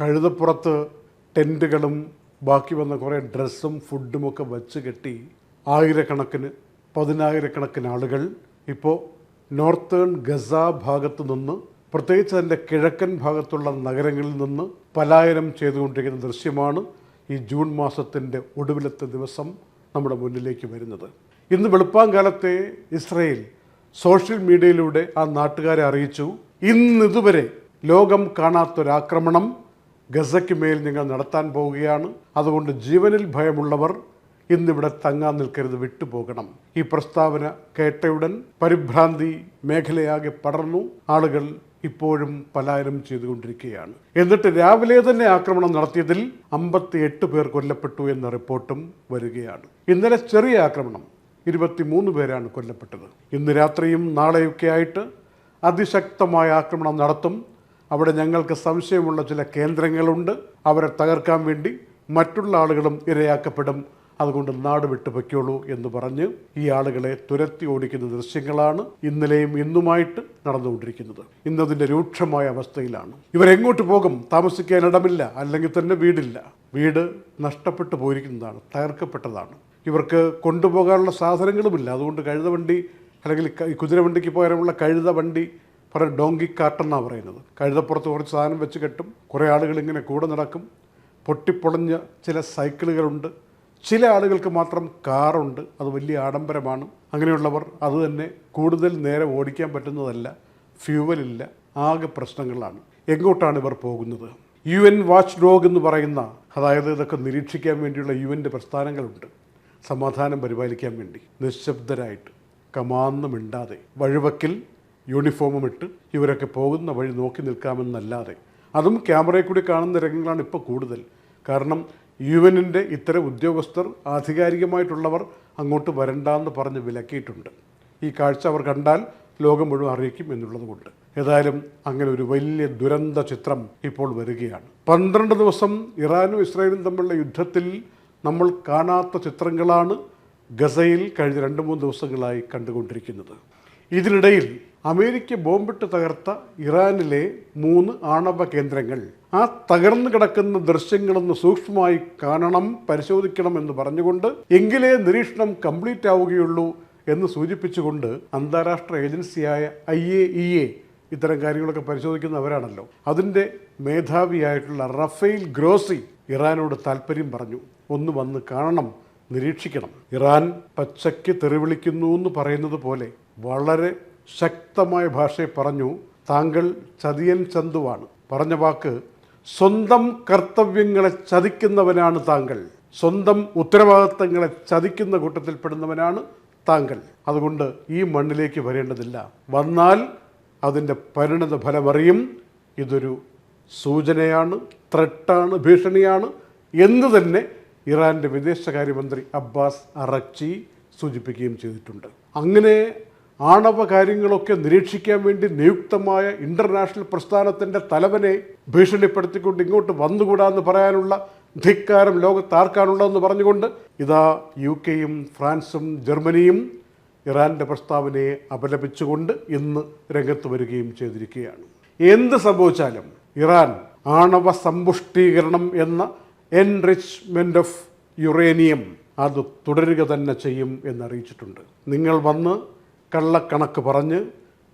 കഴുതപ്പുറത്ത് ടെന്റുകളും ബാക്കി വന്ന കുറേ ഡ്രസ്സും ഫുഡും ഒക്കെ വച്ച് കെട്ടി ആയിരക്കണക്കിന് പതിനായിരക്കണക്കിന് ആളുകൾ ഇപ്പോൾ നോർത്തേൺ ഗസ ഭാഗത്തു നിന്ന് പ്രത്യേകിച്ച് അതിന്റെ കിഴക്കൻ ഭാഗത്തുള്ള നഗരങ്ങളിൽ നിന്ന് പലായനം ചെയ്തുകൊണ്ടിരിക്കുന്ന ദൃശ്യമാണ് ഈ ജൂൺ മാസത്തിന്റെ ഒടുവിലത്തെ ദിവസം നമ്മുടെ മുന്നിലേക്ക് വരുന്നത്. ഇന്ന് വെളുപ്പാങ്കാലത്തെ ഇസ്രയേൽ സോഷ്യൽ മീഡിയയിലൂടെ ആ നാട്ടുകാരെ അറിയിച്ചു. ഇന്നിതുവരെ ലോകം കാണാത്തൊരാക്രമണം ഗസയ്ക്ക് മേൽ നിങ്ങൾ നടത്താൻ പോവുകയാണ്. അതുകൊണ്ട് ജീവനിൽ ഭയമുള്ളവർ ഇന്നിവിടെ തങ്ങാൻ നിൽക്കരുത് വിട്ടുപോകണം. ഈ പ്രസ്താവന കേട്ടയുടൻ പരിഭ്രാന്തി മേഖലയാകെ പടർന്നു. ആളുകൾ ഇപ്പോഴും പലായനം ചെയ്തുകൊണ്ടിരിക്കുകയാണ്. എന്നിട്ട് രാവിലെ തന്നെ ആക്രമണം നടത്തിയതിൽ അമ്പത്തി എട്ട് പേർ കൊല്ലപ്പെട്ടു എന്ന റിപ്പോർട്ടും വരികയാണ്. ഇന്നലെ ചെറിയ ആക്രമണം ഇരുപത്തിമൂന്ന് പേരാണ് കൊല്ലപ്പെട്ടത്. ഇന്ന് രാത്രിയും നാളെയൊക്കെ ആയിട്ട് അതിശക്തമായ ആക്രമണം നടത്തും അവിടെ ഞങ്ങൾക്ക് സംശയമുള്ള ചില കേന്ദ്രങ്ങളുണ്ട്. അവരെ തകർക്കാൻ വേണ്ടി മറ്റുള്ള ആളുകളും ഇരയാക്കപ്പെടും. അതുകൊണ്ട് നാട് വിട്ടു പൊയ്ക്കോളൂ എന്ന് പറഞ്ഞ് ഈ ആളുകളെ തുരത്തി ഓടിക്കുന്ന ദൃശ്യങ്ങളാണ് ഇന്നലെയും ഇന്നുമായിട്ട് നടന്നുകൊണ്ടിരിക്കുന്നത്. ഇന്നതിന്റെ രൂക്ഷമായ അവസ്ഥയിലാണ്. ഇവരെങ്ങോട്ട് പോകും? താമസിക്കാൻ ഇടമില്ല അല്ലെങ്കിൽ തന്നെ വീടില്ല. വീട് നഷ്ടപ്പെട്ടു പോയിരിക്കുന്നതാണ് തകർക്കപ്പെട്ടതാണ്. ഇവർക്ക് കൊണ്ടുപോകാനുള്ള സാധനങ്ങളുമില്ല. അതുകൊണ്ട് കഴുത വണ്ടി അല്ലെങ്കിൽ കുതിരവണ്ടിക്ക് പകരമുള്ള കഴുത വണ്ടി പറഞ്ഞ ഡോങ്കി കാട്ടെന്നാണ് പറയുന്നത്. കഴുതപ്പുറത്ത് കുറച്ച് സാധനം വെച്ച് കെട്ടും. കുറേ ആളുകൾ ഇങ്ങനെ കൂടെ നടക്കും. പൊട്ടിപ്പൊളഞ്ഞ ചില സൈക്കിളുകളുണ്ട്. ചില ആളുകൾക്ക് മാത്രം കാറുണ്ട്. അത് വലിയ ആഡംബരമാണ്. അങ്ങനെയുള്ളവർ അത് തന്നെ കൂടുതൽ നേരം ഓടിക്കാൻ പറ്റുന്നതല്ല. ഫ്യൂവലില്ല ആകെ പ്രശ്നങ്ങളാണ്. എങ്ങോട്ടാണ് ഇവർ പോകുന്നത്? യു എൻ വാച്ച് ഡോഗ് എന്ന് പറയുന്ന അതായത് ഇതൊക്കെ നിരീക്ഷിക്കാൻ വേണ്ടിയുള്ള യു എന്റെ പ്രസ്ഥാനങ്ങളുണ്ട്. സമാധാനം പരിപാലിക്കാൻ വേണ്ടി. നിശബ്ദരായിട്ട്. കമാന്നുമിണ്ടാതെ വഴിവക്കിൽ യൂണിഫോമും ഇട്ട് ഇവരൊക്കെ പോകുന്ന വഴി നോക്കി നിൽക്കാമെന്നല്ലാതെ. അതും ക്യാമറയിൽ കൂടി കാണുന്ന രംഗങ്ങളാണ് ഇപ്പോൾ കൂടുതൽ. കാരണം യു എന്നിന്റെ ഇത്തരം ഉദ്യോഗസ്ഥർ ആധികാരികമായിട്ടുള്ളവർ അങ്ങോട്ട് വരണ്ടെന്ന് പറഞ്ഞ് വിലക്കിയിട്ടുണ്ട്. ഈ കാഴ്ച അവർ കണ്ടാൽ ലോകം മുഴുവൻ അറിയിക്കും എന്നുള്ളതുകൊണ്ട്. ഏതായാലും അങ്ങനെ ഒരു വലിയ ദുരന്ത ചിത്രം ഇപ്പോൾ വരികയാണ്. പന്ത്രണ്ട് ദിവസം ഇറാനും ഇസ്രായേലും തമ്മിലുള്ള യുദ്ധത്തിൽ നമ്മൾ കാണാത്ത ചിത്രങ്ങളാണ് ഗസയിൽ കഴിഞ്ഞ രണ്ട് മൂന്ന് ദിവസങ്ങളായി കണ്ടുകൊണ്ടിരിക്കുന്നത്. ഇതിനിടയിൽ അമേരിക്ക ബോംബിട്ട് തകർത്ത ഇറാനിലെ മൂന്ന് ആണവ കേന്ദ്രങ്ങൾ. ആ തകർന്നു കിടക്കുന്ന ദൃശ്യങ്ങളൊന്ന് സൂക്ഷ്മമായി കാണണം പരിശോധിക്കണം എന്ന് പറഞ്ഞുകൊണ്ട് എങ്കിലേ നിരീക്ഷണം കംപ്ലീറ്റ് ആവുകയുള്ളൂ എന്ന് സൂചിപ്പിച്ചുകൊണ്ട് അന്താരാഷ്ട്ര ഏജൻസിയായ ഐ എ ഇ എ ഇത്തരം കാര്യങ്ങളൊക്കെ പരിശോധിക്കുന്നവരാണല്ലോ. അതിന്റെ മേധാവിയായിട്ടുള്ള റഫേൽ ഗ്രോസി ഇറാനോട് താല്പര്യം പറഞ്ഞു. ഒന്ന് വന്ന് കാണണം നിരീക്ഷിക്കണം. ഇറാൻ പച്ചയ്ക്ക് തെറിവിളിക്കുന്നു എന്ന് പറയുന്നത് പോലെ വളരെ ശക്തമായ ഭാഷയിൽ പറഞ്ഞു താങ്കൾ ചതിയൻ ചന്തുവാണ്. പറഞ്ഞ വാക്ക് സ്വന്തം കർത്തവ്യങ്ങളെ ചതിക്കുന്നവനാണ് താങ്കൾ. സ്വന്തം ഉത്തരവാദിത്തങ്ങളെ ചതിക്കുന്ന കൂട്ടത്തിൽപ്പെടുന്നവനാണ് താങ്കൾ. അതുകൊണ്ട് ഈ മണ്ണിലേക്ക് വരേണ്ടതില്ല. വന്നാൽ അതിന്റെ പരിണത ഫലമറിയും. ഇതൊരു സൂചനയാണ് ത്രട്ടാണ് ഭീഷണിയാണ് എന്ന് തന്നെ ഇറാന്റെ വിദേശകാര്യമന്ത്രി അബ്ബാസ് അറക്ചി സൂചിപ്പിക്കുകയും ചെയ്തിട്ടുണ്ട്. അങ്ങനെ ആണവ കാര്യങ്ങളൊക്കെ നിരീക്ഷിക്കാൻ വേണ്ടി നിയുക്തമായ ഇന്റർനാഷണൽ പ്രസ്ഥാനത്തിന്റെ തലവനെ ഭീഷണിപ്പെടുത്തിക്കൊണ്ട് ഇങ്ങോട്ട് വന്നുകൂടാന്ന് പറയാനുള്ള ധിക്കാരം ലോകത്ത് ആർക്കാനുള്ളതെന്ന് പറഞ്ഞുകൊണ്ട് ഇതാ യു കെയും ഫ്രാൻസും ജർമ്മനിയും ഇറാന്റെ പ്രസ്താവനയെ അപലപിച്ചുകൊണ്ട് ഇന്ന് രംഗത്ത് വരികയും ചെയ്തിരിക്കുകയാണ്. എന്ത് സംഭവിച്ചാലും ഇറാൻ ആണവ സമ്പുഷ്ടീകരണം എന്ന എൻറിച്ച്മെന്റ് ഓഫ് യുറേനിയം അത് തുടരുക തന്നെ ചെയ്യും എന്നറിയിച്ചിട്ടുണ്ട്. നിങ്ങൾ വന്ന് കള്ളക്കണക്ക് പറഞ്ഞ്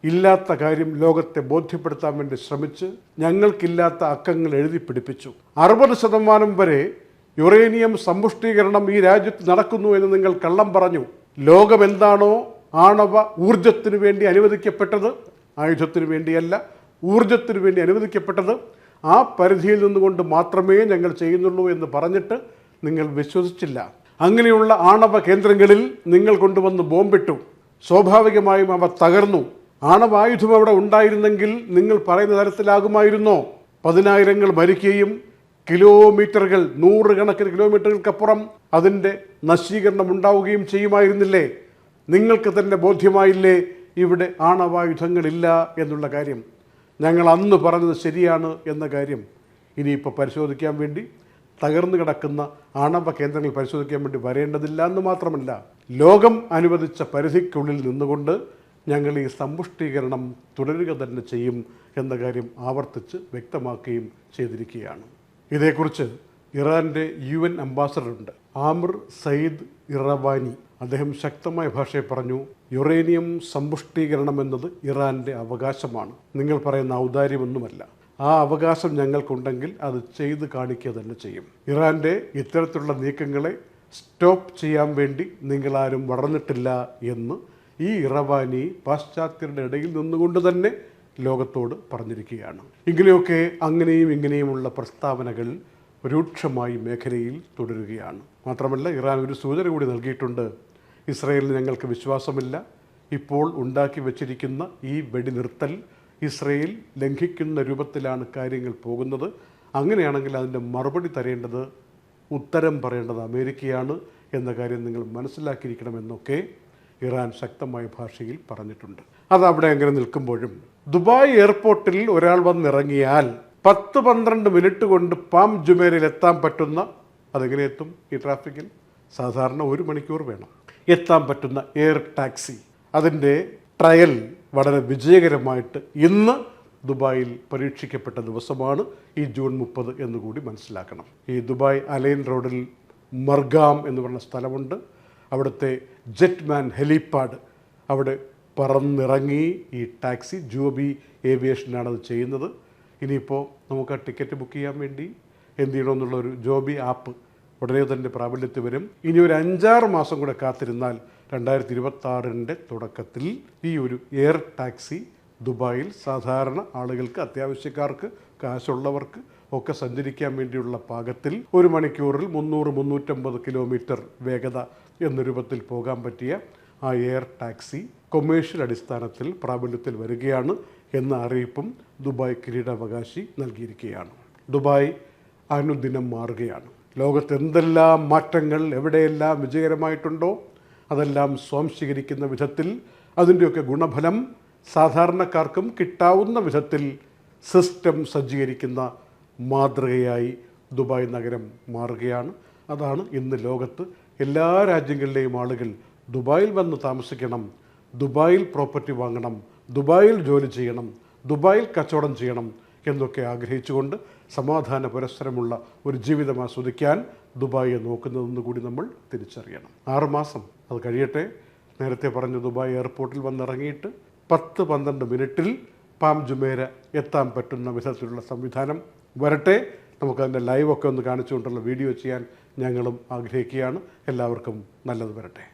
ഇല്ലാത്ത കാര്യം ലോകത്തെ ബോധ്യപ്പെടുത്താൻ വേണ്ടി ശ്രമിച്ച് ഞങ്ങൾക്കില്ലാത്ത അക്കങ്ങൾ എഴുതി പിടിപ്പിച്ചു. അറുപത് ശതമാനം വരെ യുറേനിയം സമ്പുഷ്ടീകരണം ഈ രാജ്യത്ത് നടക്കുന്നു എന്ന് നിങ്ങൾ കള്ളം പറഞ്ഞു. ലോകം എന്താണോ ആണവ ഊർജത്തിനു വേണ്ടി അനുവദിക്കപ്പെട്ടത് ആയുധത്തിനു വേണ്ടിയല്ല ഊർജത്തിനു വേണ്ടി അനുവദിക്കപ്പെട്ടത് ആ പരിധിയിൽ നിന്നുകൊണ്ട് മാത്രമേ ഞങ്ങൾ ചെയ്യുന്നുള്ളൂ എന്ന് പറഞ്ഞിട്ട് നിങ്ങൾ വിശ്വസിച്ചില്ല. അങ്ങനെയുള്ള ആണവ കേന്ദ്രങ്ങളിൽ നിങ്ങൾ കൊണ്ടുവന്ന് ബോംബിട്ടു. സ്വാഭാവികമായും അവ തകർന്നു. ആണവായുധം അവിടെ ഉണ്ടായിരുന്നെങ്കിൽ നിങ്ങൾ പറയുന്ന തരത്തിലാകുമായിരുന്നോ? പതിനായിരങ്ങൾ മരിക്കുകയും കിലോമീറ്ററുകൾ നൂറുകണക്കിന് കിലോമീറ്ററുകൾക്കപ്പുറം അതിന്റെ നശീകരണം ഉണ്ടാവുകയും ചെയ്യുമായിരുന്നില്ലേ? നിങ്ങൾക്ക് തന്നെ ബോധ്യമായില്ലേ ഇവിടെ ആണവായുധങ്ങളില്ല എന്നുള്ള കാര്യം? ഞങ്ങൾ അന്ന് പറഞ്ഞത് ശരിയാണ് എന്ന കാര്യം. ഇനിയിപ്പോൾ പരിശോധിക്കാൻ വേണ്ടി തകർന്നു കിടക്കുന്ന ആണവ കേന്ദ്രങ്ങൾ പരിശോധിക്കാൻ വേണ്ടി വരേണ്ടതില്ല എന്ന് മാത്രമല്ല ലോകം അനുവദിച്ച പരിധിക്കുള്ളിൽ നിന്നുകൊണ്ട് ഞങ്ങൾ ഈ സമ്പുഷ്ടീകരണം തുടരുക തന്നെ ചെയ്യും എന്ന കാര്യം ആവർത്തിച്ച് വ്യക്തമാക്കുകയും ചെയ്തിരിക്കുകയാണ്. ഇതേക്കുറിച്ച് ഇറാന്റെ യു എൻ അംബാസഡറുണ്ട് ആമിർ സയ്യിദ് ഇറവാനി അദ്ദേഹം ശക്തമായ ഭാഷയിൽ പറഞ്ഞു യുറേനിയം സമ്പുഷ്ടീകരണം എന്നത് ഇറാന്റെ അവകാശമാണ്. നിങ്ങൾ പറയുന്ന ഔദാര്യമൊന്നുമല്ല. ആ അവകാശം ഞങ്ങൾക്കുണ്ടെങ്കിൽ അത് ചെയ്ത് കാണിക്കുക തന്നെ ചെയ്യും. ഇറാന്റെ ഇത്തരത്തിലുള്ള നീക്കങ്ങളെ സ്റ്റോപ്പ് ചെയ്യാൻ വേണ്ടി നിങ്ങളാരും വളർന്നിട്ടില്ല എന്ന് ഈ ഇറവാനി പാശ്ചാത്യരുടെ ഇടയിൽ നിന്നുകൊണ്ട് തന്നെ ലോകത്തോട് പറഞ്ഞിരിക്കുകയാണ്. ഇങ്ങനെയൊക്കെ അങ്ങനെയും ഇങ്ങനെയുമുള്ള പ്രസ്താവനകൾ രൂക്ഷമായി മേഖലയിൽ തുടരുകയാണ്. മാത്രമല്ല ഇറാൻ ഒരു സൂചന കൂടി നൽകിയിട്ടുണ്ട്. ഇസ്രയേലിൽ ഞങ്ങൾക്ക് വിശ്വാസമില്ല. ഇപ്പോൾ ഉണ്ടാക്കി വച്ചിരിക്കുന്ന ഈ വെടിനിർത്തൽ ഇസ്രയേൽ ലംഘിക്കുന്ന രൂപത്തിലാണ് കാര്യങ്ങൾ പോകുന്നത്. അങ്ങനെയാണെങ്കിൽ അതിന്റെ മറുപടി തരേണ്ടത് ഉത്തരം പറയേണ്ടത് അമേരിക്കയാണ് എന്ന കാര്യം നിങ്ങൾ മനസ്സിലാക്കിയിരിക്കണമെന്നൊക്കെ ഇറാൻ ശക്തമായ ഭാഷയിൽ പറഞ്ഞിട്ടുണ്ട്. അത് അവിടെ അങ്ങനെ നിൽക്കുമ്പോഴും ദുബായ് എയർപോർട്ടിൽ ഒരാൾ വന്നിറങ്ങിയാൽ പത്ത് പന്ത്രണ്ട് മിനിറ്റ് കൊണ്ട് പാം ജുമേരയിൽ എത്താൻ പറ്റുന്ന അതെങ്ങനെ എത്തും? ഈ ട്രാഫിക്കിൽ സാധാരണ ഒരു മണിക്കൂർ വേണം. എത്താൻ പറ്റുന്ന എയർ ടാക്സി. അതിന്റെ ട്രയൽ വളരെ വിജയകരമായിട്ട് ഇന്ന് ദുബായിൽ പരീക്ഷിക്കപ്പെട്ട ദിവസമാണ് ഈ ജൂൺ മുപ്പത് എന്നുകൂടി മനസ്സിലാക്കണം. ഈ ദുബായ് അലൈൻ റോഡിൽ മർഗാം എന്ന് പറഞ്ഞ സ്ഥലമുണ്ട്. അവിടുത്തെ ജെറ്റ്മാൻ ഹെലിപ്പാഡ് അവിടെ പറന്നിറങ്ങി ഈ ടാക്സി ജൂബി ഏവിയേഷനാണ് അത് ചെയ്യുന്നത്. ഇനിയിപ്പോൾ നമുക്ക് ആ ടിക്കറ്റ് ബുക്ക് ചെയ്യാൻ വേണ്ടി എന്ത് ചെയ്യണമെന്നുള്ള ഒരു ജോബി ആപ്പ് ഉടനെ തന്നെ പ്രാബല്യത്തിൽ വരും. ഇനി ഒരു അഞ്ചാറ് മാസം കൂടെ കാത്തിരുന്നാൽ രണ്ടായിരത്തി ഇരുപത്തി തുടക്കത്തിൽ ഈ ഒരു എയർ ടാക്സി ദുബായിൽ സാധാരണ ആളുകൾക്ക് അത്യാവശ്യക്കാർക്ക് കാശുള്ളവർക്ക് ഒക്കെ സഞ്ചരിക്കാൻ വേണ്ടിയുള്ള പാകത്തിൽ ഒരു മണിക്കൂറിൽ മുന്നൂറ് മുന്നൂറ്റമ്പത് കിലോമീറ്റർ വേഗത എന്ന രൂപത്തിൽ പോകാൻ പറ്റിയ ആ എയർ ടാക്സി കൊമേഴ്ഷ്യൽ അടിസ്ഥാനത്തിൽ പ്രാബല്യത്തിൽ വരികയാണ് എന്ന അറിയിപ്പും ദുബായ് കിരീടാവകാശി നൽകിയിരിക്കുകയാണ്. ദുബായ് അനുദിനം മാറുകയാണ്. ലോകത്തെന്തെല്ലാം മാറ്റങ്ങൾ എവിടെയെല്ലാം വിജയകരമായിട്ടുണ്ടോ അതെല്ലാം സ്വാംശീകരിക്കുന്ന വിധത്തിൽ അതിന്റെയൊക്കെ ഗുണഫലം സാധാരണക്കാർക്കും കിട്ടാവുന്ന വിധത്തിൽ സിസ്റ്റം സജ്ജീകരിക്കുന്ന മാതൃകയായി ദുബായ് നഗരം മാറുകയാണ്. അതാണ് ഇന്ന് ലോകത്ത് എല്ലാ രാജ്യങ്ങളിലെയും ആളുകൾ ദുബായിൽ വന്ന് താമസിക്കണം ദുബായിൽ പ്രോപ്പർട്ടി വാങ്ങണം ദുബായിൽ ജോലി ചെയ്യണം ദുബായിൽ കച്ചവടം ചെയ്യണം എന്നൊക്കെ ആഗ്രഹിച്ചുകൊണ്ട് സമാധാന പുരസ്സരമുള്ള ഒരു ജീവിതം ആസ്വദിക്കാൻ ദുബായിയെ നോക്കുന്നതെന്ന് കൂടി നമ്മൾ തിരിച്ചറിയണം. ആറുമാസം അത് കഴിയട്ടെ. നേരത്തെ പറഞ്ഞ ദുബായ് എയർപോർട്ടിൽ വന്നിറങ്ങിയിട്ട് പത്ത് പന്ത്രണ്ട് മിനിറ്റിൽ പാം ജുമേര എത്താൻ പറ്റുന്ന വിധത്തിലുള്ള സംവിധാനം വരട്ടെ. നമുക്കതിന്റെ ലൈവൊക്കെ ഒന്ന് കാണിച്ചുകൊണ്ടുള്ള വീഡിയോ ചെയ്യാൻ ഞങ്ങളും ആഗ്രഹിക്കുകയാണ്. എല്ലാവർക്കും നല്ലത് വരട്ടെ.